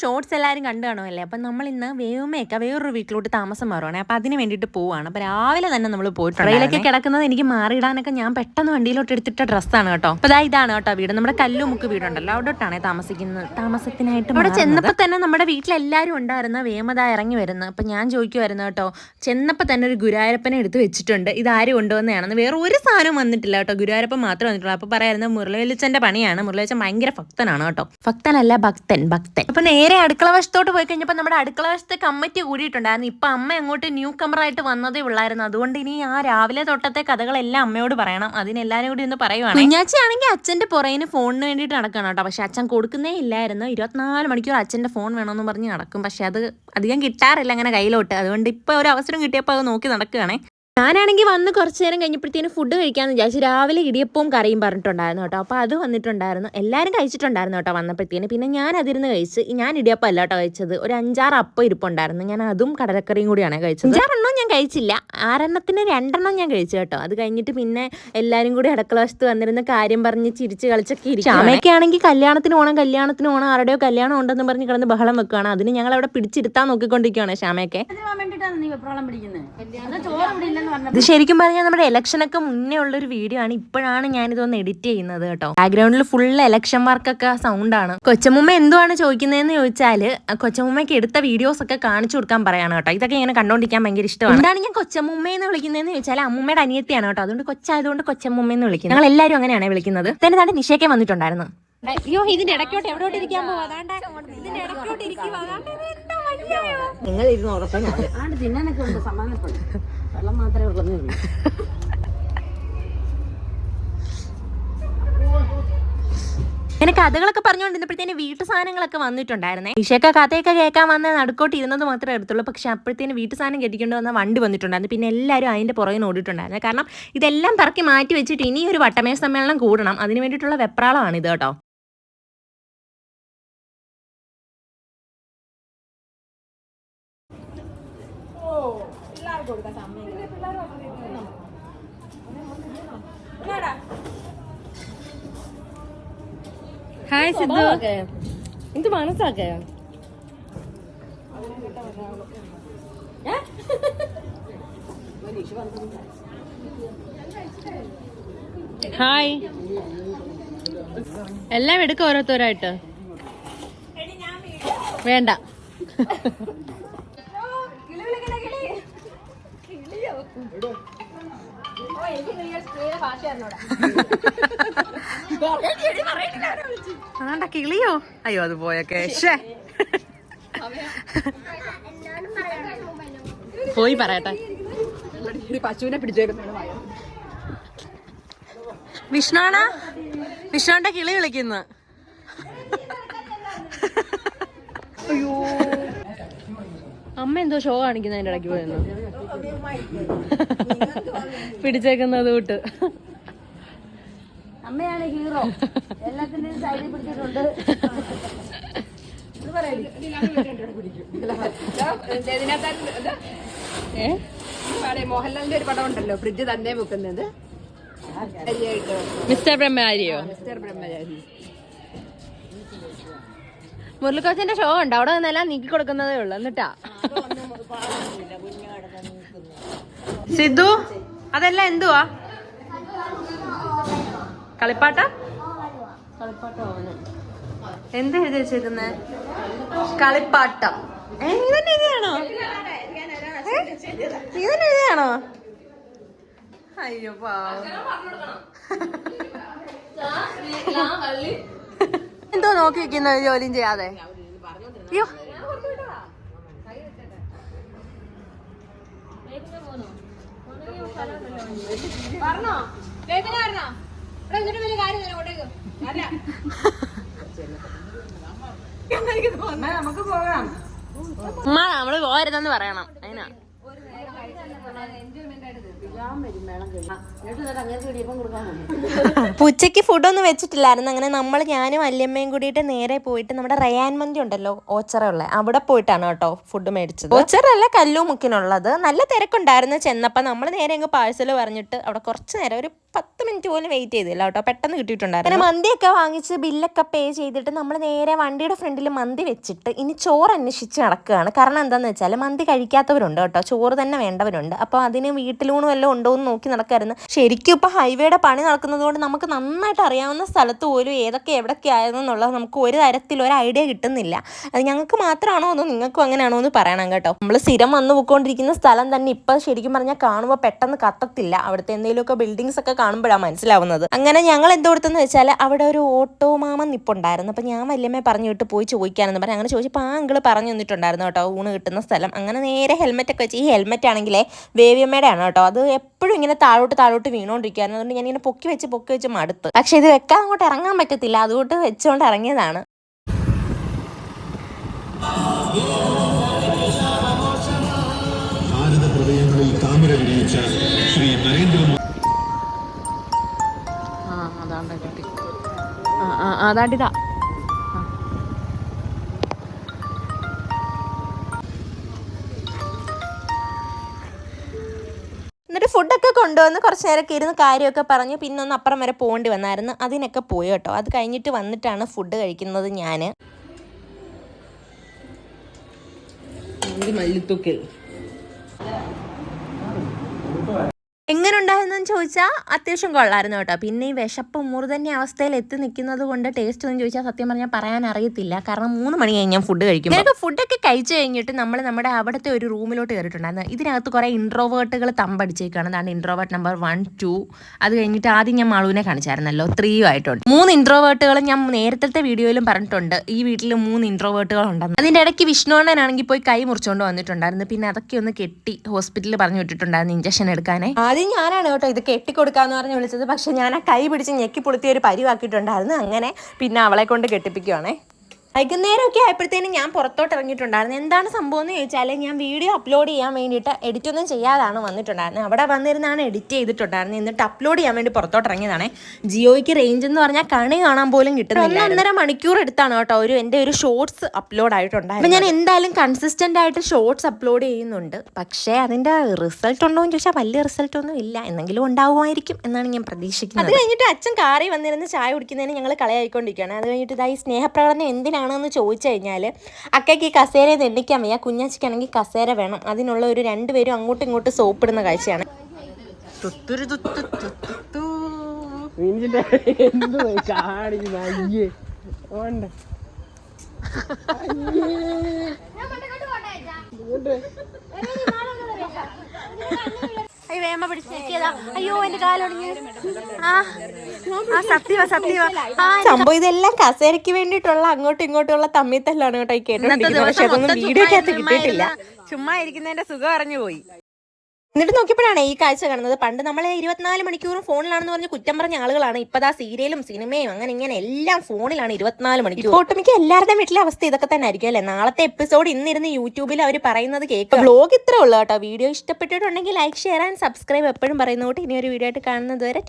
Shorts എല്ലാവരും കണ്ടു കാണുമല്ലേ? അപ്പം നമ്മൾ ഇന്ന് വേവുമയൊക്കെ വേറൊരു വീട്ടിലോട്ട് താമസം മാറുവാണ്. അപ്പം അതിന് വേണ്ടിയിട്ട് പോവാണ്. അപ്പം രാവിലെ തന്നെ നമ്മൾ പോയിട്ട് ട്രെയിലൊക്കെ കിടക്കുന്നത് എനിക്ക് മാറിയിടാനൊക്കെ ഞാൻ പെട്ടെന്ന് വണ്ടിയിലോട്ട് എടുത്തിട്ട ഡ്രസ്സാണ് കേട്ടോ. അപ്പം അതാ ഇതാണ് കേട്ടോ വീട്. നമ്മുടെ കല്ലുമുക്ക് വീടുണ്ടല്ലോ. അവിടോട്ടാണ് താമസിക്കുന്നത് താമസത്തിനായിട്ട് അവിടെ ചെന്നപ്പോൾ തന്നെ നമ്മുടെ വീട്ടിലെല്ലാവരും ഉണ്ടായിരുന്ന വേമത ഇറങ്ങി വരുന്നത് അപ്പം ഞാൻ ചോദിക്കുമായിരുന്നു കേട്ടോ ചെന്നപ്പോൾ തന്നെ ഒരു ഗുരുവായൂരപ്പനെ എടുത്ത് വെച്ചിട്ടുണ്ട്. ഇത് ആര് കൊണ്ടുവന്നതാണെന്ന്. വേറെ ഒരു സാധനം വന്നിട്ടില്ല കേട്ടോ. ഗുരുവായൂരപ്പൻ മാത്രമേ വന്നിട്ടുള്ളൂ. അപ്പോൾ പറയായിരുന്നു മുരളിവെളിച്ചന്റെ പണിയാണ്. മുരളിവെച്ചൻ ഭയങ്കര ഭക്തനാണ് കേട്ടോ. ഭക്തനല്ല ഭക്തൻ ഭക്തൻ. അപ്പൊ നേരെ അടുക്കള വശത്തോട്ട് പോയി കഴിഞ്ഞപ്പോൾ നമ്മുടെ അടുക്കള വശത്ത് കമ്മിറ്റി കൂടിയിട്ടുണ്ടായിരുന്നു. ഇപ്പം അമ്മ അങ്ങോട്ട് ന്യൂ കമറായിട്ട് വന്നതേ ഉള്ളായിരുന്നു. അതുകൊണ്ട് ഇനി ആ രാവിലെ തൊട്ടത്തെ കഥകളെല്ലാം അമ്മയോട് പറയണം. അതിനെല്ലാവരും കൂടി ഒന്ന് പറയുവാണ്. കുഞ്ഞാച്ചയാണെങ്കിൽ അച്ഛന്റെ പുറയിന് ഫോണിന് വേണ്ടിയിട്ട് നടക്കണം കേട്ടോ. പക്ഷെ അച്ഛൻ കൊടുക്കുന്നേ ഇല്ലായിരുന്നു. ഇരുപത്തിനാല് മണിക്കൂർ അച്ഛന്റെ ഫോൺ വേണമെന്ന് പറഞ്ഞ് നടക്കും. പക്ഷെ അത് അധികം കിട്ടാറില്ല അങ്ങനെ കയ്യിലോട്ട്. അതുകൊണ്ട് ഇപ്പോൾ ഒരു അവസരം കിട്ടിയപ്പോൾ അത് നോക്കി നടക്കുകയാണേ. ഞാനാണെങ്കിൽ വന്ന് കുറച്ച് നേരം കഴിഞ്ഞപ്പോഴത്തേനും ഫുഡ് കഴിക്കാമെന്ന് വിചാരിച്ചു രാവിലെ ഇടിയപ്പവും കറിയും പറഞ്ഞിട്ടുണ്ടായിരുന്നു കേട്ടോ. അപ്പോൾ അത് വന്നിട്ടുണ്ടായിരുന്നു. എല്ലാവരും കഴിച്ചിട്ടുണ്ടായിരുന്നു കേട്ടോ വന്നപ്പോഴത്തേന്. പിന്നെ ഞാൻ അതിരുന്ന് കഴിച്ച് ഞാൻ ഇടിയപ്പം അല്ല കേട്ടോ കഴിച്ചത്. ഒരു അഞ്ചാറ് അപ്പം ഇരിപ്പുണ്ടായിരുന്നു. ഞാൻ അതും കടലക്കറിയും കൂടിയാണ് കഴിച്ചത്. അഞ്ചാറെണ്ണം ഞാൻ കഴിച്ചില്ല. ആറെണ്ണത്തിന് രണ്ടെണ്ണം ഞാൻ കഴിച്ചു കേട്ടോ. അത് കഴിഞ്ഞിട്ട് പിന്നെ എല്ലാവരും കൂടി അടുക്കള വശത്ത് വന്നിരുന്ന കാര്യം പറഞ്ഞ് ചിരിച്ച് കളിച്ചൊക്കെ ഇരിക്കും അമ്മയൊക്കെ ആണെങ്കിൽ കല്യാണത്തിന് ഓണം കല്യാണത്തിന് ഓണം ആരുടെയോ കല്യാണം ഉണ്ടെന്ന് പറഞ്ഞ് കിടന്ന് ബഹളം വെക്കുകയാണ് അതിന് ഞങ്ങൾ അവിടെ പിടിച്ചിരുത്താൻ നോക്കിക്കൊണ്ടിരിക്കുകയാണ് ശ്യാമയൊക്കെ ചോറ് ഇത് ശരിക്കും പറഞ്ഞാൽ നമ്മുടെ ഇലക്ഷനൊക്കെ മുന്നേ ഉള്ളൊരു വീഡിയോ ആണ്. ഇപ്പോഴാണ് ഞാൻ ഇതൊന്ന് എഡിറ്റ് ചെയ്യുന്നത് കേട്ടോ. ബാക്ക്ഗ്രൗണ്ടിൽ ഫുൾ ഇലക്ഷൻ മാർക്കൊക്കെ സൗണ്ടാണ് കൊച്ചമ്മ എന്തുവാണ് ചോദിക്കുന്നതെന്ന് ചോദിച്ചാൽ കൊച്ചമ്മയ്ക്ക് എടുത്ത വീഡിയോസ് ഒക്കെ കാണിച്ചു കൊടുക്കാൻ പറയാണ് കേട്ടോ. ഇതൊക്കെ ഇങ്ങനെ കണ്ടോണ്ടിരിക്കാൻ ഭയങ്കര ഇഷ്ടമാണ്. എന്താണ് ഞാൻ കൊച്ചമ്മയെന്ന് വിളിക്കുന്നതെന്ന് ചോദിച്ചാൽ അമ്മൂമ്മയുടെ അനിയത്തിയാണ് കേട്ടോ. അതുകൊണ്ട് കൊച്ചായതുകൊണ്ട് കൊച്ചമ്മ എന്ന് വിളിക്കുന്നത് ഞങ്ങൾ എല്ലാവരും അങ്ങനെയാണ് വിളിക്കുന്നത്. തന്നെ തന്നെ നിഷയൊക്കെ വന്നിട്ടുണ്ടായിരുന്നു. അയ്യോ ഇതിന്റെ ഇടയ്ക്കോട്ട് എവിടോട്ട് ഇരിക്കാൻ പോവാ? ഇതിന്റെ ഇടയ്ക്കോട്ട് നിങ്ങൾ ഇരുന്ന് ഉറപ്പാണ് തിന്നാനൊക്കെ ഉണ്ട് സമാധാനപ്പെടും. മാത്രമേ ഉള്ളൂ. ഇങ്ങനെ കഥകളൊക്കെ പറഞ്ഞുകൊണ്ടിരുന്നപ്പോഴത്തേന് വീട്ടു സാധനങ്ങളൊക്കെ വന്നിട്ടുണ്ടായിരുന്നേ. ഈശയൊക്കെ കഥയൊക്കെ കേൾക്കാൻ വന്ന നടുക്കോട്ട് ഇരുന്നത് മാത്രമേ എടുത്തുള്ളൂ. പക്ഷെ അപ്പോഴത്തേന് വീട്ടു സാധനം കെട്ടിക്കൊണ്ട് വന്ന വണ്ടി വന്നിട്ടുണ്ടായിരുന്നു. പിന്നെ എല്ലാവരും അതിന്റെ പുറകെ ഓടിയിട്ടുണ്ടായിരുന്നു. കാരണം ഇതെല്ലാം പറക്കി മാറ്റി വെച്ചിട്ട് ഇനി ഒരു വട്ടമേ സമ്മേളനം കൂടണം. അതിന് വേണ്ടിയിട്ടുള്ള വെപ്രാളമാണ് ഇത് കേട്ടോ. ഹായ് സിദ്ധു മനസ്സാക്കേ ഹായ്. എല്ലാം എടുക്ക ഓരോരുത്തരായിട്ട്. വേണ്ട. ആണ്ട കിളിയോ? അയ്യോ അത് പോയൊക്കെ. ഷേ പോയി പറയട്ടെ. പശുവിനെ പിടിച്ചേക്കുന്ന വിഷ്ണുവാണ്? വിഷ്ണുവിന്റെ കിളി വിളിക്കുന്നു. അയ്യോ. അമ്മ എന്തോ ഷോ കാണിക്കുന്നതിന്റെ ഇടയ്ക്ക് പോയെന്ന്. പിടിച്ചേക്കുന്നത് വിട്ട് അമ്മയാണ് ഹീറോ. എല്ലാത്തിന്റെയും സൈഡിൽ പിടിച്ചിട്ടുണ്ട്. മോഹൻലാലിന്റെ ഒരു പടം ഉണ്ടല്ലോ ഫ്രിഡ്ജ് തന്നെ വെക്കുന്നത്. മിസ്റ്റർ ബ്രഹ്മചാരിയോ? മിസ്റ്റർ ബ്രഹ്മചാരി. മുരളിക്കോച്ചന്റെ ഷോ ഉണ്ട് അവിടെ നിന്നെല്ലാം നീക്കി കൊടുക്കുന്നതേ ഉള്ളു. എന്നിട്ടാ? സിദ്ധു അതെല്ലാം എന്തുവാ? കളിപ്പാട്ട? എന്ത് എഴുതി വെച്ചേക്കുന്നേ? കളിപ്പാട്ടം. ഏ, നീ തന്നെ എഴുതിയാണോ ഏ? നീ തന്നെ എഴുതിയാണോ അയ്യോ എന്തോ നോക്കി വെക്കുന്ന ജോലിയും ചെയ്യാതെ. അയ്യോ. നമുക്ക് പോകാം. ഉമ്മ നമ്മൾ പോരുതെന്ന് പറയണം. അതിനാ. ഉച്ചയ്ക്ക് ഫുഡൊന്നും വെച്ചിട്ടില്ലായിരുന്നു. അങ്ങനെ നമ്മൾ ഞാനും വല്യമ്മയും കൂടിയിട്ട് നേരെ പോയിട്ട് നമ്മുടെ റയാൻ മന്തി ഉണ്ടല്ലോ ഓച്ചറയുള്ള. അവിടെ പോയിട്ടാണ് കേട്ടോ ഫുഡ് മേടിച്ചത്. ഓച്ചറല്ല കല്ലുമുക്കിനുള്ളത് നല്ല തിരക്കുണ്ടായിരുന്നു ചെന്നപ്പോൾ നമ്മൾ നേരെ അങ്ങ് പാഴ്സൽ പറഞ്ഞിട്ട് അവിടെ കുറച്ച് നേരം ഒരു പത്ത് മിനിറ്റ് പോലും വെയിറ്റ് ചെയ്തില്ല കേട്ടോ. പെട്ടെന്ന് കിട്ടിയിട്ടുണ്ടായിരുന്നു. പിന്നെ മന്തിയൊക്കെ വാങ്ങിച്ച് ബില്ലൊക്കെ പേ ചെയ്തിട്ട് നമ്മൾ നേരെ വണ്ടിയുടെ ഫ്രണ്ടിൽ മന്തി വെച്ചിട്ട് ഇനി ചോറ് അന്വേഷിച്ച് നടക്കുകയാണ്. കാരണം എന്താണെന്ന് വെച്ചാൽ മന്തി കഴിക്കാത്തവരുണ്ട് കേട്ടോ. ചോറ് തന്നെ വേണ്ടവരുണ്ട്. അപ്പോൾ അതിന് വീട്ടിലൂണ് വല്ലതും ഉണ്ടോ എന്ന് നോക്കി നടക്കായിരുന്നു. ശരിക്കും ഇപ്പോൾ ഹൈവേയുടെ പണി നടക്കുന്നത് കൊണ്ട് നമുക്ക് നന്നായിട്ട് അറിയാവുന്ന സ്ഥലത്ത് പോലും ഏതൊക്കെ എവിടെയൊക്കെ ആയിരുന്നു എന്നുള്ളത് നമുക്ക് ഒരു തരത്തിൽ ഒരു ഐഡിയ കിട്ടുന്നില്ല. അത് ഞങ്ങൾക്ക് മാത്രമാണോ അതോ നിങ്ങൾക്കും അങ്ങനെയാണോ എന്ന് പറയണം കേട്ടോ. നമ്മൾ സ്ഥിരം വന്നു പോയിക്കൊണ്ടിരിക്കുന്ന സ്ഥലം തന്നെ ഇപ്പം ശരിക്കും പറഞ്ഞാൽ കാണുമ്പോൾ പെട്ടെന്ന് കത്തത്തില്ല. അവിടുത്തെ എന്തെങ്കിലുമൊക്കെ ബിൽഡിങ്സ് ഒക്കെ കാണുമ്പോഴാണ് മനസ്സിലാവുന്നത്. അങ്ങനെ ഞങ്ങൾ എന്തുകൊടുത്തെന്ന് വെച്ചാൽ അവിടെ ഒരു ഓട്ടോ മാമൻ നിപ്പുണ്ടായിരുന്നു. അപ്പം ഞാൻ വല്യമ്മയെ പറഞ്ഞു വിട്ട് പോയി ചോദിക്കാനെന്ന് പറഞ്ഞു. അങ്ങനെ ചോദിച്ചപ്പോൾ ആ അങ്കിൾ പറഞ്ഞു തന്നിട്ടുണ്ടായിരുന്നു കേട്ടോ ഊണ് കിട്ടുന്ന സ്ഥലം. അങ്ങനെ നേരെ ഹെൽമെറ്റ് ഒക്കെ വെച്ച് ഈ ഹെൽമെറ്റ് ആണെങ്കിലേ വേവിയമ്മയുടെ ആണ് കേട്ടോ. അത് എപ്പോഴും ഇങ്ങനെ താഴോട്ട് താഴോട്ട് വീണുകൊണ്ടിരിക്കുകയായിരുന്നു അതുകൊണ്ട് ഞാനിങ്ങനെ പൊക്കി വെച്ച് പൊക്കി വെച്ച് മടുത്ത്. പക്ഷേ ഇത് വെക്കാൻ അങ്ങോട്ട് ഇറങ്ങാൻ പറ്റത്തില്ല. അതുകൊണ്ട് വെച്ചുകൊണ്ട് ഇറങ്ങിയതാണ്. ഭാരത ഹൃദയങ്ങളിൽ താമര വിരിയിച്ച ശ്രീ നരേന്ദ്രമോദി അതാണ്ടിതാ. എന്നിട്ട് ഫുഡൊക്കെ കൊണ്ടുവന്ന് കുറച്ച് നേരമൊക്കെ ഇരുന്ന് കാര്യമൊക്കെ പറഞ്ഞ്. പിന്നെ ഒന്ന് അപ്പുറം വരെ പോകേണ്ടി വന്നായിരുന്നു. അതിനൊക്കെ പോയി കേട്ടോ. അത് കഴിഞ്ഞിട്ട് വന്നിട്ടാണ് ഫുഡ് കഴിക്കുന്നത് ഞാൻ മല്ലിത്തൂക്കൽ. എങ്ങനെ ഉണ്ടായിരുന്നെന്ന് ചോദിച്ചാൽ അത്യാവശ്യം കൊള്ളായിരുന്നു കേട്ടോ. പിന്നെ ഈ വിശപ്പ് മുറുതന്നെ അവസ്ഥയിൽ എത്തി നിൽക്കുന്നത് കൊണ്ട് ടേസ്റ്റ് എന്ന് ചോദിച്ചാൽ സത്യം പറഞ്ഞാൽ പറയാൻ അറിയത്തില്ല. കാരണം മൂന്ന് മണി കഴിഞ്ഞാൽ ഫുഡ് കഴിക്കും ഞങ്ങൾക്ക് ഫുഡൊക്കെ കഴിച്ചു കഴിഞ്ഞിട്ട് നമ്മൾ നമ്മുടെ അവിടുത്തെ ഒരു റൂമിലോട്ട് കയറിയിട്ടുണ്ടായിരുന്നു ഇതിനകത്ത് കുറേ ഇൻട്രോവേർട്ടുകൾ തമ്പടിച്ചേക്കാണ്. അതാണ് ഇൻട്രോവേർട്ട് നമ്പർ വൺ ടു അത് കഴിഞ്ഞിട്ട് ആദ്യം ഞാൻ മാളുവിനെ കാണിച്ചായിരുന്നല്ലോ. ത്രീയും ആയിട്ടുണ്ട്. മൂന്ന് ഇൻട്രോവേർട്ടുകൾ ഞാൻ നേരത്തെ വീഡിയോയിലും പറഞ്ഞിട്ടുണ്ട്. ഈ വീട്ടിൽ മൂന്ന് ഇൻട്രോവേർട്ടുകൾ ഉണ്ടെന്ന്. അതിന്റെ ഇടയ്ക്ക് വിഷ്ണുവണ്ണനാണെങ്കിൽ പോയി കൈ മുറിച്ചുകൊണ്ട് വന്നിട്ടുണ്ടായിരുന്നു. പിന്നെ അതൊക്കെ ഒന്ന് കെട്ടി ഹോസ്പിറ്റലിൽ പറഞ്ഞു വിട്ടിട്ടുണ്ടായിരുന്നു ഇഞ്ചക്ഷൻ എടുക്കാനേ. ആദ്യം ഞാനാണ് കേട്ടോ ഇത് കെട്ടിക്കൊടുക്കാന്ന് പറഞ്ഞ് വിളിച്ചത്. പക്ഷെ ഞാൻ ആ കൈ പിടിച്ച് ഞെക്കി പൊളുത്തിയ ഒരു പരിവാക്കിയിട്ടുണ്ടായിരുന്നു. അങ്ങനെ പിന്നെ അവളെ കൊണ്ട് കെട്ടിപ്പിക്കുവാണേ. വൈകുന്നേരമൊക്കെ ആയപ്പോഴത്തേനും ഞാൻ പുറത്തോട്ട് ഇറങ്ങിയിട്ടുണ്ടായിരുന്നു. എന്താണ് സംഭവം എന്ന് ചോദിച്ചാൽ ഞാൻ വീഡിയോ അപ്ലോഡ് ചെയ്യാൻ വേണ്ടിയിട്ട് എഡിറ്റ് ഒന്നും ചെയ്യാതാണ് വന്നിട്ടുണ്ടായിരുന്നത് അവിടെ വന്നിരുന്നാണ് എഡിറ്റ് ചെയ്തിട്ടുണ്ടായിരുന്നത് എന്നിട്ട് അപ്ലോഡ് ചെയ്യാൻ വേണ്ടി പുറത്തോട്ട് ഇറങ്ങിയതാണ്. ജിയോയ്ക്ക് റേഞ്ച് എന്ന് പറഞ്ഞാൽ കണി കാണാൻ പോലും കിട്ടുന്നില്ല ഒന്നര മണിക്കൂർ എടുത്താണ് കേട്ടോ ഒരു എന്റെ ഒരു ഷോർട്സ് അപ്ലോഡ് ആയിട്ടുണ്ടായിരുന്നു അപ്പം ഞാൻ എന്തായാലും കൺസിസ്റ്റന്റ് ആയിട്ട് ഷോർട്സ് അപ്ലോഡ് ചെയ്യുന്നുണ്ട്. പക്ഷേ അതിന്റെ റിസൾട്ട് ഉണ്ടോ എന്ന് ചോദിച്ചാൽ വലിയ റിസൾട്ട് ഒന്നും ഇല്ല. എന്തെങ്കിലും ഉണ്ടാവുമായിരിക്കും എന്നാണ് ഞാൻ പ്രതീക്ഷിക്കുന്നത്. അത് കഴിഞ്ഞിട്ട് അച്ഛൻ കാറി വന്നിരുന്ന് ചായ കുടിക്കുന്നതിന് ഞങ്ങൾ കളയായിക്കൊണ്ടിരിക്കുകയാണ്. അത് കഴിഞ്ഞിട്ട് ഇതായി സ്നേഹപ്രകടനം എന്തിനാണെന്ന് ചോദിച്ചു കഴിഞ്ഞാൽ അക്കയ്ക്ക് ഈ കസേര തെണ്ടിക്കാൻ വയ്യ. കുഞ്ഞാച്ചിക്കാണെങ്കിൽ കസേര വേണം. അതിനുള്ള ഒരു രണ്ടുപേരും അങ്ങോട്ടും ഇങ്ങോട്ടും സോപ്പിടുന്ന കാഴ്ചയാണ്. അയ്യേ. ഓണ്ട വേമ പിടിച്ചേക്കിയതാ അയ്യോ എന്റെ കാലൊടിഞ്ഞു ആ ആ സത്യവ സത്യവ. സംഭവം ഇതെല്ലാം കസേരയ്ക്ക് വേണ്ടിയിട്ടുള്ള അങ്ങോട്ടും ഇങ്ങോട്ടുള്ള തമ്മിത്തല്ലാണ് കേട്ടോ ഈ കേട്ടോണ്ടിരിക്കുന്നത്. പക്ഷെ അതൊന്നും വീഡിയോക്കകത്ത് കിട്ടിയിട്ടില്ല. ചുമ്മാ ഇരിക്കുന്നതിന്റെ സുഖം അറിഞ്ഞു പോയി എന്നിട്ട് നോക്കിയപ്പോഴാണ് ഈ കാഴ്ച കാണുന്നത്. പണ്ട് നമ്മളെ ഇരുപത്തിനാല് മണിക്കൂറും ഫോണിലാണെന്ന് പറഞ്ഞ് കുറ്റം പറഞ്ഞ ആളുകളാണ്. ഇപ്പതാ സീരിയലും സിനിമയും അങ്ങനെ ഇങ്ങനെ എല്ലാം ഫോണിലാണ് ഇരുപത്തിനാല് മണിക്കൂർ. ഒട്ടുമിക്ക എല്ലാവരുടെയും വീട്ടിലെ അവസ്ഥ ഇതൊക്കെ തന്നെ ആയിരിക്കും അല്ലേ? നാളത്തെ എപ്പിസോഡ് ഇന്നിരുന്ന് യൂട്യൂബിൽ അവർ പറയുന്നത് കേൾക്കും ബ്ലോഗ് ഇത്രേ ഉള്ളൂ കേട്ടോ. വീഡിയോ ഇഷ്ടപ്പെട്ടിട്ടുണ്ടെങ്കിൽ ലൈക്ക് ഷെയർ ആൻഡ് സബ്സ്ക്രൈബ് എപ്പോഴും പറയുന്നതുകൊണ്ട് ഇനി ഒരു വീഡിയോ ആയിട്ട് കാണുന്നത് വരെ